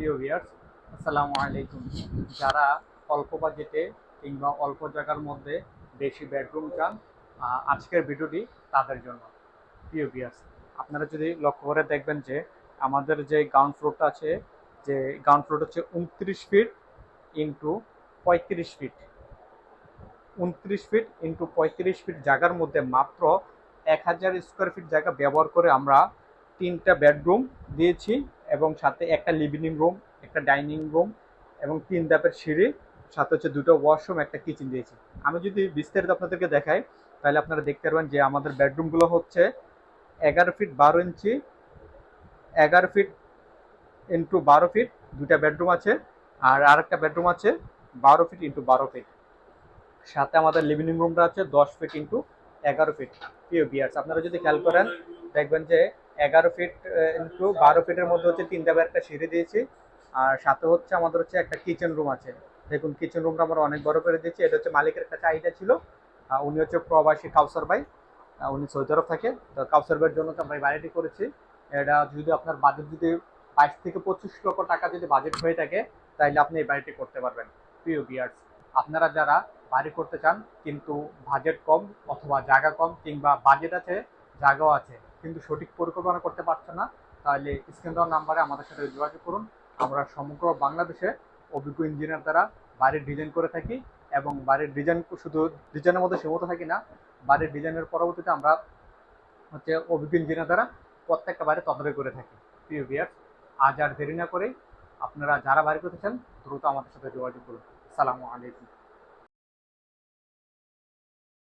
প্রিয় ভিয়ার্স আসসালামু আলাইকুম। যারা অল্প বাজেটে কিংবা অল্প জায়গার মধ্যে বেশি বেডরুম চান আজকের ভিডিওটি তাদের জন্য। প্রিয় ভিয়ার্স আপনারা যদি লক্ষ্য করে দেখবেন যে আমাদের যে গ্রাউন্ড ফ্লোরটা আছে, যে গ্রাউন্ড ফ্লোর হচ্ছে উনত্রিশ ফিট ইন্টু পঁয়ত্রিশ ফিট উনত্রিশ ফিট ইন্টু পঁয়ত্রিশ ফিট জায়গার মধ্যে মাত্র এক হাজার স্কোয়ার ফিট জায়গা ব্যবহার করে আমরা তিনটা বেডরুম দিয়েছি। এবং সাথে একটা লিভিং রুম একটা ডাইনিং রুম এবং তিন ধাপের সিঁড়ি, সাথে হচ্ছে দুটো ওয়াশরুম একটা কিচেন দিয়েছি। আমি যদি বিস্তারিত আপনাদেরকে দেখাই, তাহলে আপনারা দেখতে পারবেন যে আমাদের বেডরুমগুলো হচ্ছে এগারো ফিট বারো ইঞ্চি, এগারো ফিট ইন্টু বারো ফিট দুটা বেডরুম আছে, আর আরেকটা বেডরুম আছে বারো ফিট ইন্টু বারো ফিট সাথে আমাদের লিভিং রুমটা আছে দশ ফিট ইন্টু এগারো ফিট প্রিয় বিয়ার্স আপনারা যদি খেয়াল করেন, দেখবেন যে এগারো ফিট ইন্টু বারো ফিটের মধ্যে হচ্ছে তিনটা বার একটা সিঁড়ি দিয়েছি। আর সাথে হচ্ছে আমাদের হচ্ছে একটা কিচেন রুম আছে। দেখুন কিচেন রুমটা আমরা অনেক বড় করে দিয়েছি। এটা হচ্ছে মালিকের একটা চাহিদা ছিল। উনি হচ্ছে প্রবাসী কাউসার ভাই। উনি সৌদি থাকে। তো কাউসার ভাইয়ের জন্য তো আমরা এই বাড়িটি করেছি। এটা যদি আপনার বাজেট যদি বাইশ থেকে পঁচিশ লক্ষ টাকা যদি বাজেট হয়ে থাকে তাহলে আপনি এই বাড়িটি করতে পারবেন। প্রিয় বিয়ার্স আপনারা যারা বাড়ি করতে চান, কিন্তু বাজেট কম অথবা জায়গা কম, কিংবা বাজেট আছে, জায়গাও আছে কিন্তু সঠিক পরিকল্পনা করতে পারছে না, তাহলে স্ক্রিন দেওয়ার নাম্বারে আমাদের সাথে যোগাযোগ করুন। আমরা সমগ্র বাংলাদেশে অভিজ্ঞ ইঞ্জিনিয়ার দ্বারা বাড়ির ডিজাইন করে থাকি এবং বাড়ির ডিজাইন শুধু ডিজাইনের মধ্যে সীমিত থাকি না, বাড়ির ডিজাইনের পরবর্তীতে আমরা হচ্ছে অভিজ্ঞ ইঞ্জিনিয়ার দ্বারা প্রত্যেকটা বাড়ি তদারকি করে থাকি। প্রিয় বিয়ার্স আজ আর দেরি না করে আপনারা যারা বাড়ি করতে চান, দ্রুত আমাদের সাথে যোগাযোগ করুন। সালামু আলাইকুম।